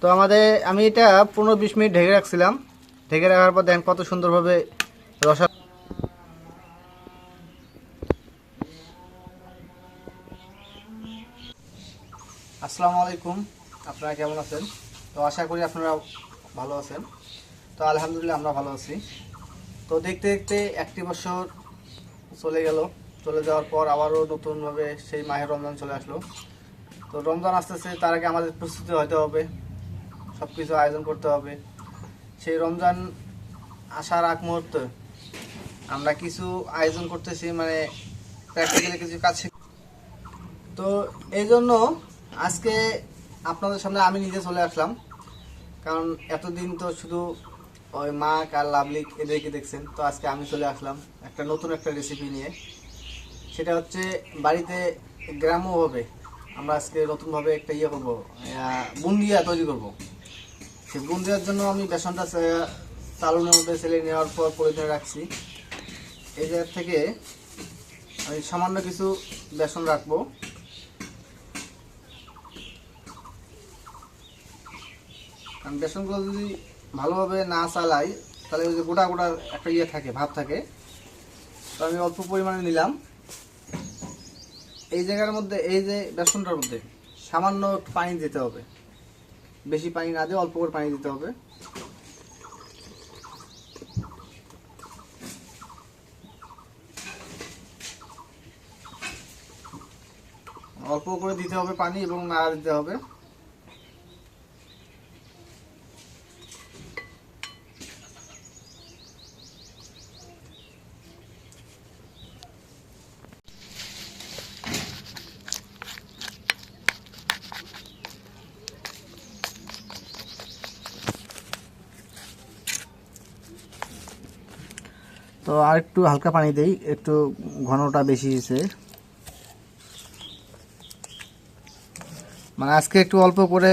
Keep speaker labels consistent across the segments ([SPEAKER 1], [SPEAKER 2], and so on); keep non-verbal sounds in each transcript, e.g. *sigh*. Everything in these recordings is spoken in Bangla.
[SPEAKER 1] তো আমাদের, আমি এটা পনেরো বিশ মিনিট ঢেকে রাখছিলাম। ঢেকে রাখার পর দেখেন কত সুন্দরভাবে রসা আসসালামু আলাইকুম। আপনারা কেমন আছেন? তো আশা করি আপনারা ভালো আছেন। তো আলহামদুলিল্লাহ আমরা ভালো আছি। তো দেখতে দেখতে একটি বছর চলে গেল। চলে যাওয়ার পর আবারও নতুনভাবে সেই মাহের রমজান চলে আসলো। তো রমজান আসতেছে, তার আগে আমাদের প্রস্তুতি হতে হবে। সব কিছু আয়োজন করতে হবে। সেই রমজান আসার আগ মুহূর্তে আমরা কিছু আয়োজন করতেছি মানে প্র্যাকটিক্যালি কিছু কাজ তো এই জন্য আজকে আপনাদের সামনে আমি নিজে চলে আসলাম। কারণ এতদিন তো শুধু ওই মা আর লাভলিক এদেরকে দেখছেন, তো আজকে আমি চলে আসলাম একটা নতুন একটা রেসিপি নিয়ে। সেটা হচ্ছে বাড়িতে গ্রাম্যভাবে আমরা আজকে নতুনভাবে একটা ইয়ে করব বুন্দিয়া তৈরি করব। সেই বুন্দিয়ার জন্য আমি বেসনটা চালনের মধ্যে ছেলে নেওয়ার পর পরিচয় রাখছি। এই জায়গা থেকে আমি সামান্য কিছু বেসন রাখব। কারণ বেসনগুলো যদি ভালোভাবে না চালাই, তাহলে ওই যে গোটা গোটা একটা ইয়ে থাকে, ভাব থাকে। তো আমি অল্প পরিমাণে নিলাম। এই জায়গার মধ্যে, এই যে বেসনটার মধ্যে সামান্য পানি দিতে হবে। বেশি পানি না দিয়ে অল্প করে পানি দিতে হবে। অল্প করে দিতে হবে পানি এবং নাড়া দিতে হবে। তো আর একটু হালকা পানি দেই, একটু ঘনটা বেশি হয়েছে। মানে আজকে একটু অল্প করে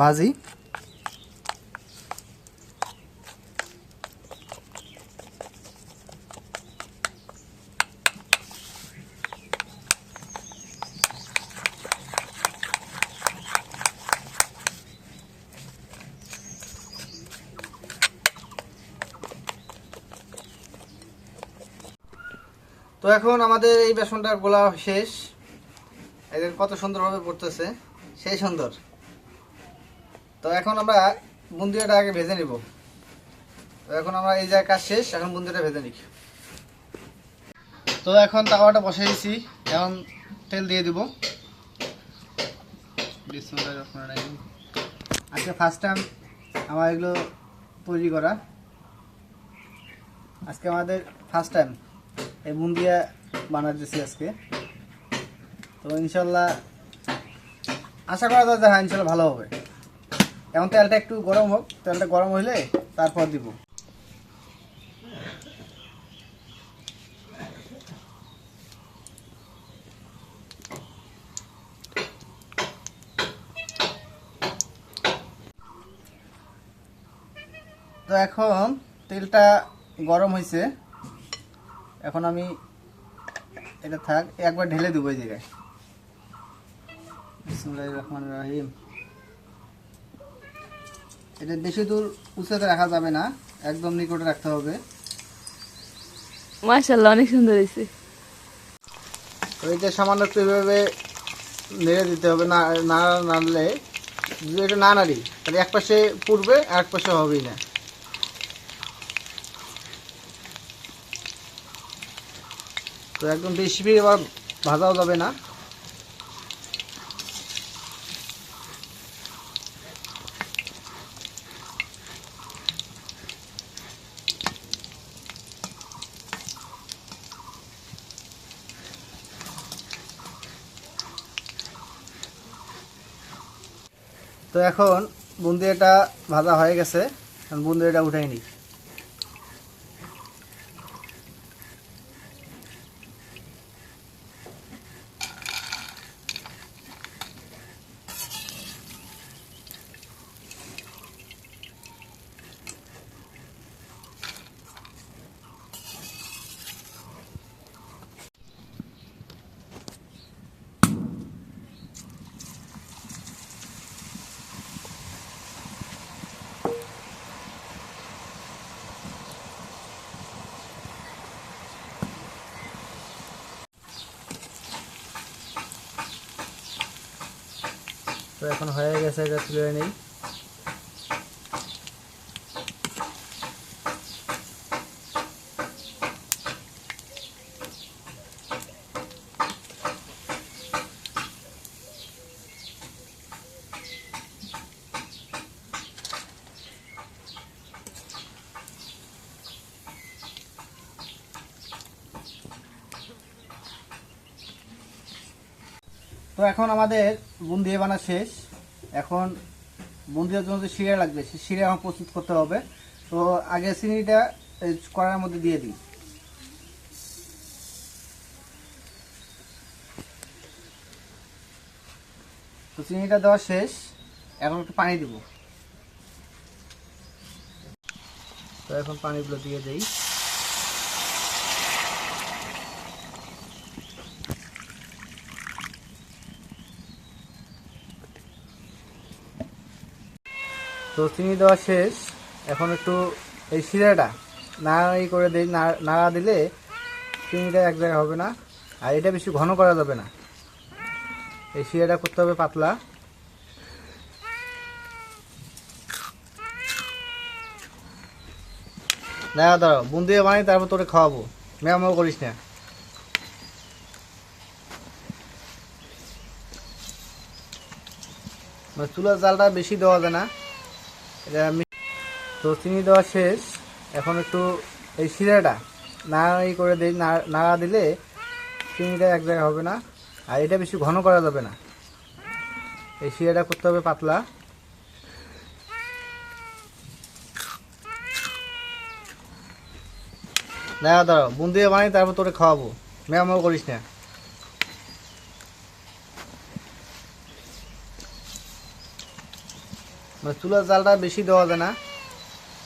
[SPEAKER 1] ভাজি। তো এখন আমাদের এই বেসনটা গোলা শেষ। এদের কত সুন্দরভাবে পড়তেছে। সেই সুন্দর। তো এখন আমরা বুন্দিয়াটা আগে ভেজে নিব। তো এখন আমরা এই জায়গায় কাজ শেষ, এখন বুন্দিয়াটা ভেজে নিই। তো এখন তাওয়াটা বসাই দিছি এখন তেল দিয়ে দিব। আজকে ফার্স্ট টাইম আমার এগুলো তৈরি করা। আজকে আমাদের ফার্স্ট টাইম এই বুন্দিয়া বানাতেছি আজকে। তো ইনশাল্লাহ আশা করা যায় যে হ্যাঁ ইনশাল্লাহ ভালো হবে। এখন তেলটা একটু গরম হোক, তেলটা গরম হইলে তারপর দিব। তো এখন তেলটা গরম হয়েছে এখন আমি এটা থাক একবার ঢেলে দেবো এই জায়গায়। রহমানির রহিম। এটা বেশি দূর উঁচাতে রাখা যাবে না একদম নিকটে রাখতে হবে।
[SPEAKER 2] মাশাল্লাহ অনেক সুন্দর হয়েছে।
[SPEAKER 1] এটা সামান্য একটু এভাবে নেড়ে দিতে হবে না না নাড়লে যদি এটা না নাড়ি তাহলে এক পাশে পুড়বে আর এক পাশে হবেই না। তো একদম বেশি আবার ভাজাও যাবে না। তো এখন বুন্দি এটা ভাজা হয়ে গেছে, এখন এটা উঠাই এখন হয়ে গেছে এটা তুলে নেই। এখন আমাদের বুন্দিয়া বানা শেষ। এখন বুন্দিয়ার জন্য যে শিরা লাগবে সেই শিরা এখন প্রস্তুত করতে হবে। তো আগে চিনিটা কড়াইয়ের মধ্যে দিয়ে দিই। তো চিনিটা দেওয়া শেষ। এখন একটু পানি দিব। তো এখন পানিগুলো দিয়ে দেই। তো চিনি দেওয়া শেষ। এখন একটু এই শিরাটা নাড়াড়ি করে দিই নাড়া দিলে চিনিটা এক জায়গায় হবে না। আর এটা বেশি ঘন করা যাবে না। এই শিরাটা করতে হবে পাতলা। না, দাঁড়াও বুন্দিয়ে বানাই, তারপর তোরে খাওয়াবো। ম্যামও করিস না। মানে চুলার জালটা বেশি দেওয়া যায় না। এটা তো চিনি দেওয়া শেষ। এখন একটু এই শিরাটা নাড়াড়ি করে দিই নাড়া দিলে চিনিটা এক জায়গায় হবে না। আর এটা বেশি ঘন করা যাবে না। এই শিরাটা করতে হবে পাতলা। না দাঁড়াও বুন্দিয়ে বানাই তারপর তোরে খাওয়াবো। ম্যামও করিস না। মানে চুলার জালটা বেশি দেওয়া যায় না।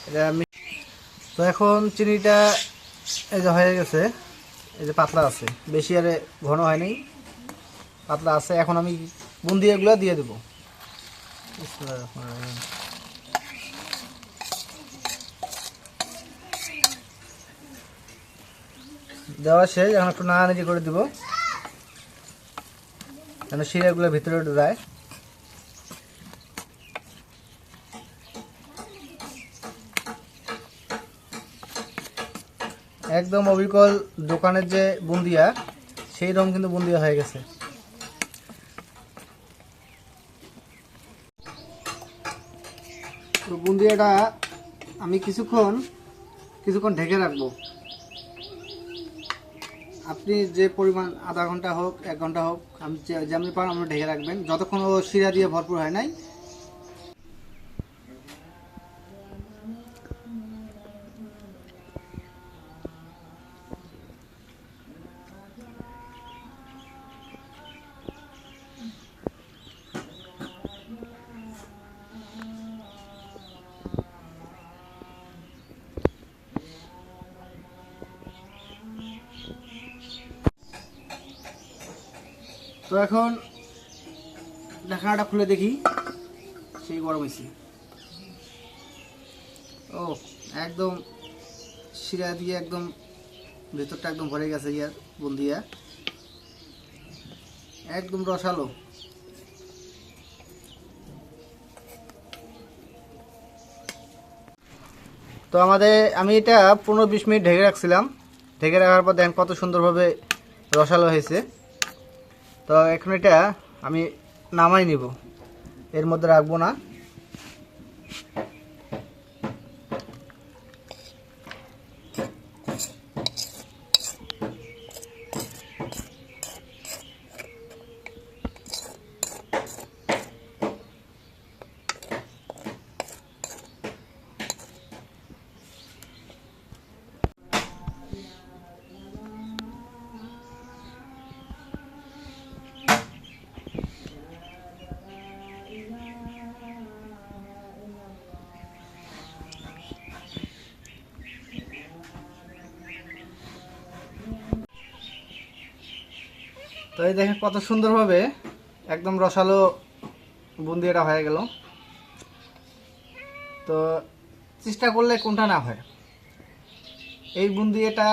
[SPEAKER 1] এটা তো এখন চিনিটা এই যে হয়ে গেছে, এই যে পাতলা আছে। বেশি আরে ঘন হয়নি পাতলা আছে, এখন আমি বুন্দি এগুলো দিয়ে দেবো। দেওয়া শেষ, এখন একটু নাড়ানাড়ি করে দিব। যেন শিরাগুলো ভিতরে যায়। একদম অবিকল দোকানের যে বুন্দিয়া, সেই রকম কিন্তু বুন্দিয়া হয়ে গেছে। তো বুন্দিয়াটা আমি কিছুক্ষণ কিছুক্ষণ ঢেকে রাখব। আপনি যে পরিমাণ আধা ঘণ্টা হোক, এক ঘণ্টা হোক, আমি যেমন পারেন আপনি ঢেকে রাখবেন। যতক্ষণ ও শিরা দিয়ে ভরপুর হয় নাই তো এখন ঢাকনাটা খুলে দেখি। সেই গরম হয়েছে ও, একদম শিরা দিয়ে একদম ভেতরটা একদম ভরে গেছে ইয়ার বন্দিয়া একদম রসালো। তো আমাদের, আমি এটা পনেরো বিশ মিনিট ঢেকে রাখছিলাম। ঢেকে রাখার পর দেখেন কত সুন্দরভাবে রসালো হয়েছে। তো এখন এটা আমি নামাই নিব। এর মধ্যে রাখব না। তো এই দেখেন কত সুন্দরভাবে একদম রসালো বুন্দিয়াটা হয়ে গেল। তো চেষ্টা করলে কোনটা না হয়। এই বুন্দিয়াটা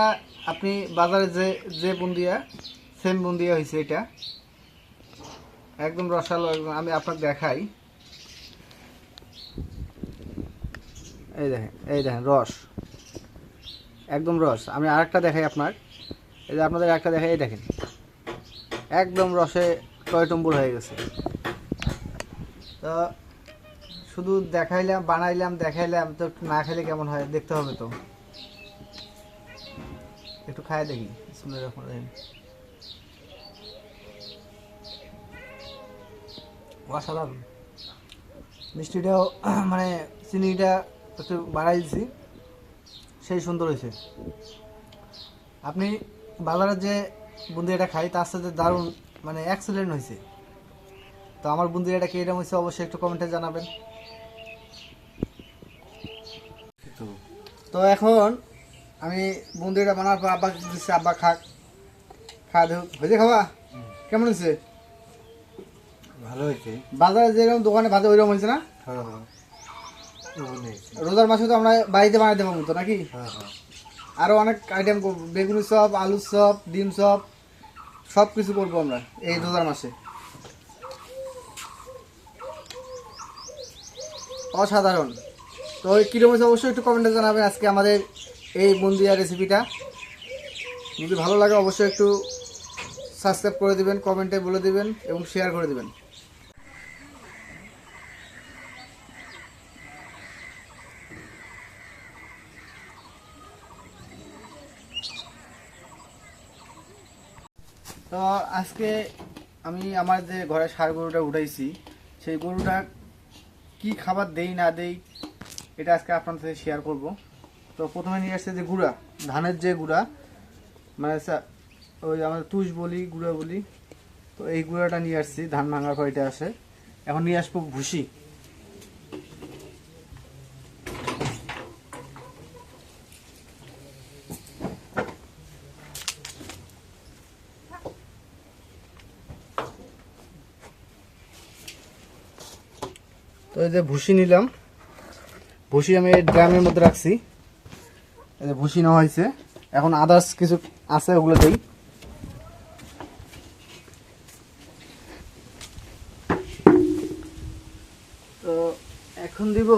[SPEAKER 1] আপনি বাজারে যে যে বুন্দিয়া সেম বুন্দিয়া হয়েছে এটা। একদম রসালো, একদম আমি আপনাকে দেখাই। এই দেখেন এই দেখেন, রস। একদম রস। আমি আরেকটা দেখাই আপনার। এই যে আপনাদের একটা দেখাই, এই দেখেন। একদম রসে টয়টম্বুর হয়ে গেছে। তো শুধু দেখাইলাম, বানাইলাম, দেখাইলাম, তো না খেলে কেমন হয় দেখতে হবে তো। একটু খায় দেখি রাখুন অসাধারণ। মিষ্টিটাও *clears throat* মানে চিনিটা একটু বাড়াই দিছি, সেই সুন্দর হয়েছে। আপনি বাজারে যে বুন্দিয়াটা খাই তার সাথে দারুণ মানে এক্সেলেন্ট হয়েছে তো আমার বুন্দিয়াটা কীরকম হয়েছে অবশ্যই একটু কমেন্টে জানাবেন। তো এখন আমি বুন্দিয়াটা বানার পর আব্বা দিচ্ছি আব্বা খাক খা দেখ হয়েছে খাওয়া? কেমন হয়েছে
[SPEAKER 2] ভালো হয়েছে
[SPEAKER 1] বাজারে যেরকম দোকানে ভাজা ওইরকম হয়েছে না?
[SPEAKER 2] হ্যাঁ হ্যাঁ।
[SPEAKER 1] রোজার মাসে তো আমরা বাড়িতে বানাই দেবো মতো নাকি?
[SPEAKER 2] হ্যাঁ হ্যাঁ।
[SPEAKER 1] আরও অনেক আইটেম করব। বেগুনি চপ আলুর চপ ডিম চপ সব কিছু করব আমরা এই রোজার মাসে। অসাধারণ। তো ওই কীরকম হয়েছে অবশ্যই একটু কমেন্টে জানাবেন আজকে আমাদের এই বন্দিয়া রেসিপিটা যদি ভালো লাগে অবশ্যই একটু সাবস্ক্রাইব করে দিবেন কমেন্টে বলে দিবেন এবং শেয়ার করে দিবেন। তো আজকে আমি আমার যে ঘরে সার গরুটা উঠাইছি, সেই গরুটা কি খাবার দেই, না দেই, এটা আজকে আপনার সাথে শেয়ার করব। তো প্রথমে নিয়ে আসছে যে গুঁড়া, ধানের যে গুঁড়া মানে ওই আমরা তুষ বলি, গুঁড়া বলি, তো এই গুঁড়াটা নিয়ে আসছি, ধান ভাঙার পর এটা আসে। এখন নিয়ে আসব ভুসি। এই যে ভুসি নিলাম। ভুসি আমি ড্রামের মধ্যে রাখছি। এই যে ভুসি নেওয়া হয়েছে। এখন আদার্স কিছু আছে, ওগুলো দেই। তো এখন দিব,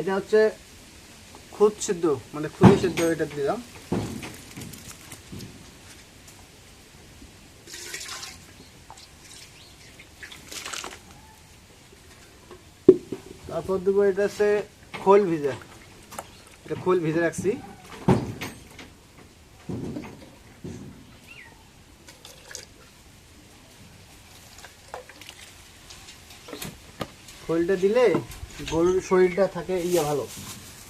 [SPEAKER 1] এটা হচ্ছে খুদ সিদ্ধ মানে খুদি সিদ্ধ এটা দিলাম। তারপর দেবো এটা হচ্ছে খোল ভিজা। এটা খোল ভিজে রাখছি। খোলটা দিলে গরুর শরীরটা থাকে ইয়ে ভালো।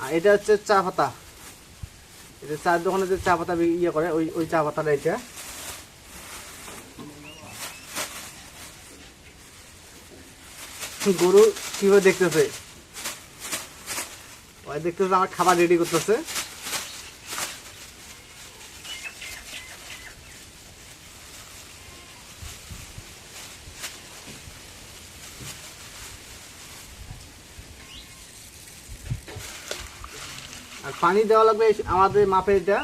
[SPEAKER 1] আর এটা হচ্ছে চা পাতা। এটা চার দোকানে যে চা পাতা ইয়ে করে, ওই ওই চা পাতাটা এটা। গরু কীভাবে দেখতেছে? ওই দেখতেছে আমার খাবার রেডি করতেছে। আর পানি দেওয়া লাগবে আমাদের মাপে এটা।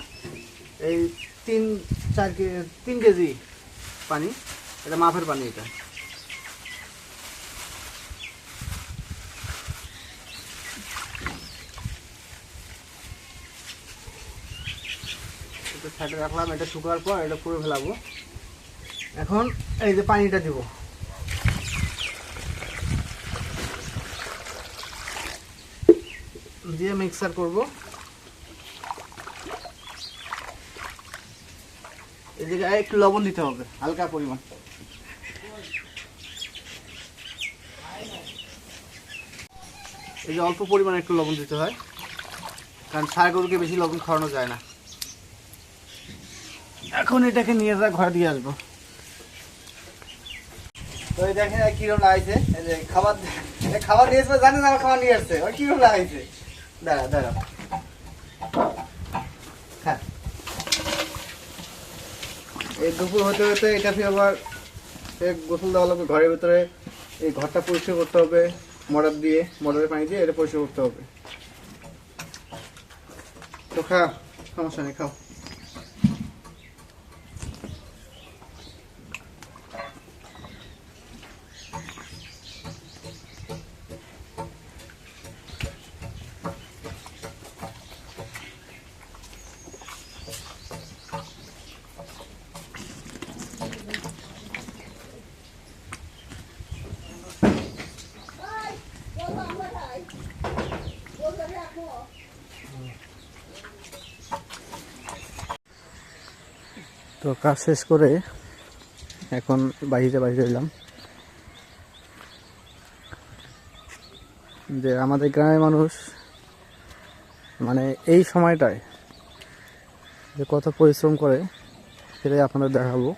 [SPEAKER 1] এই তিন, চার তিন কেজি পানি। এটা মাপের পানি এটা এটা সাইডে রাখলাম, এটা শুকার পর এটা পুরো ফেলাবো। এখন এই যে পানিটা দিব। দিয়ে মিক্সার করব। এদিকে একটু লবণ দিতে হবে, হালকা পরিমাণ। এই যে অল্প পরিমাণে একটু লবণ দিতে হয়, কারণ সার গরুকে বেশি লবণ খাওয়ানো যায় না। এখন এটাকে নিয়ে যা, ঘরে দিয়ে আসব। তো খাবার আসছে। খা এই দুপুর হতে হতে এটা আবার গোসল দেওয়া লাগবে ঘরের ভিতরে এই ঘরটা পরিষ্কার করতে হবে মটর দিয়ে মটরের পানি দিয়ে এটা পরিষ্কার করতে হবে। তো খা সমস্যা নেই, খাও। তো কাজ শেষ করে এখন বাড়িতে বাড়িতে এলাম। যে আমাদের গ্রামের মানুষ মানে এই সময়টায় যে কত পরিশ্রম করে, সেটাই আপনাদের দেখাবো।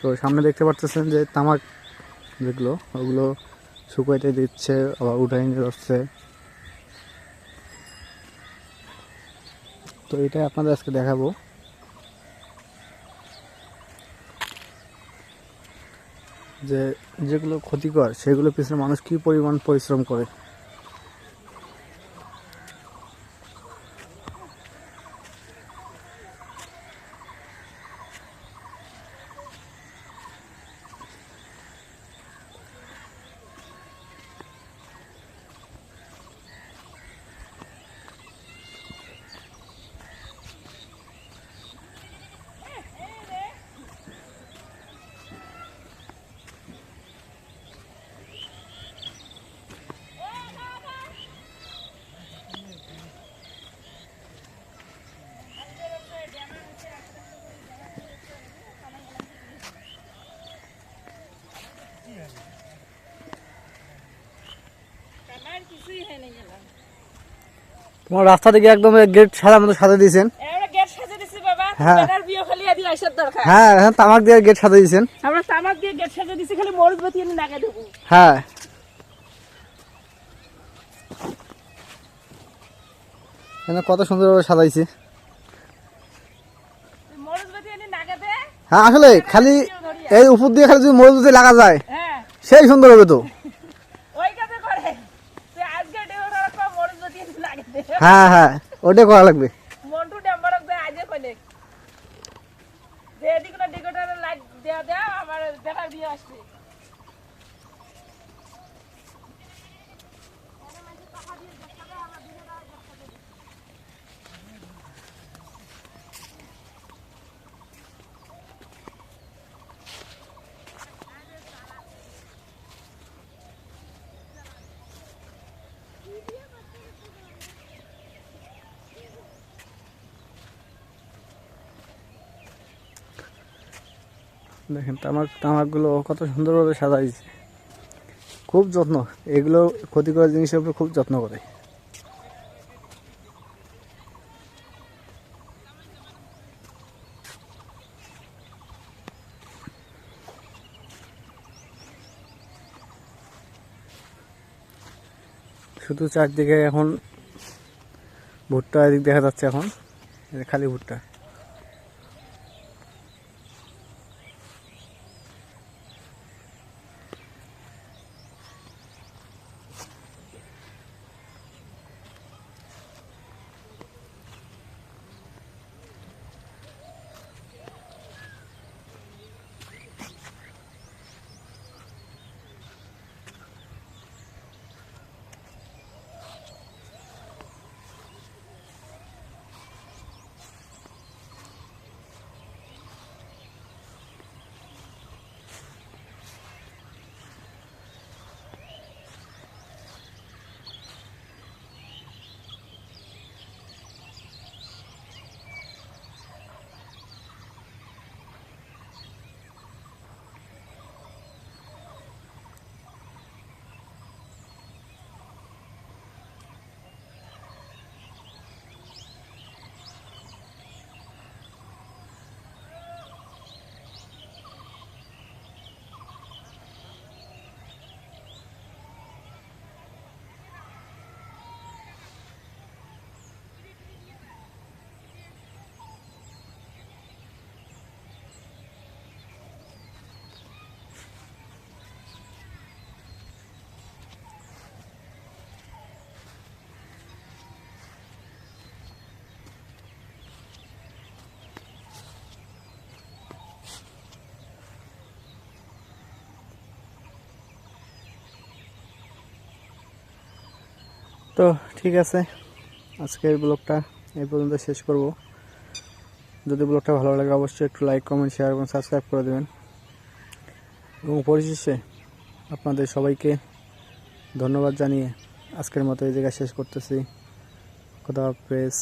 [SPEAKER 1] তো সামনে দেখতে পাচ্ছেন যে তামাক যেগুলো, ওগুলো শুকাইতে দিচ্ছে, আবার উঠাই নিয়ে যাচ্ছে তো এটাই আপনাদের আজকে দেখাবো। যে যেগুলো ক্ষতিকর সেগুলো পিছনে মানুষ কি পরিমাণ পরিশ্রম করে? তোমার রাস্তা থেকে একদম গেট সাদা মতো সাজা দিয়েছেন। হ্যাঁ। হ্যাঁ হ্যাঁ তামাক দিয়ে গেট সাজা দিয়েছেন।
[SPEAKER 3] আমরা তামাক দিয়ে গেট সাজে দিছি খালি বাতি এনে দেবো
[SPEAKER 1] হ্যাঁ। কত সুন্দরভাবে সাজাইছে।
[SPEAKER 3] বাতি
[SPEAKER 1] হ্যাঁ আসলে খালি এই উপর দিয়ে খালি যদি মজুদ লাগা যায়
[SPEAKER 3] হ্যাঁ।
[SPEAKER 1] সেই সুন্দর হবে তো
[SPEAKER 3] ওই কাজে করে তুই আজকে ডেউরা কো মরুচ বাতি এনে নাগে দে
[SPEAKER 1] হ্যাঁ হ্যাঁ ওটাই করা লাগবে
[SPEAKER 3] মন্টু ডেম্বারক দে আজে কইলে দে এদিকে না ডিগোটার লাইট দেয়া দেয়া আমার বেটার বিয়ে আসছে
[SPEAKER 1] দেখেন, তামাক, তামাকগুলো কত সুন্দরভাবে সাজাইছে। খুব যত্ন, এগুলো ক্ষতিকর জিনিসের উপর খুব যত্ন করে। শুধু চারদিকে এখন ভুট্টা এদিক দেখা যাচ্ছে এখন খালি ভুট্টা। তো ঠিক আছে, আজকের ব্লগটা এই পর্যন্ত শেষ করব। যদি ব্লগটা ভালো লাগে, অবশ্যই একটু লাইক কমেন্ট শেয়ার এবং সাবস্ক্রাইব করে দেবেন। এবং পরিশেষে আপনাদের সবাইকে ধন্যবাদ জানিয়ে আজকের মতো এই জায়গায় শেষ করতেছি। খোদা হাফেজ।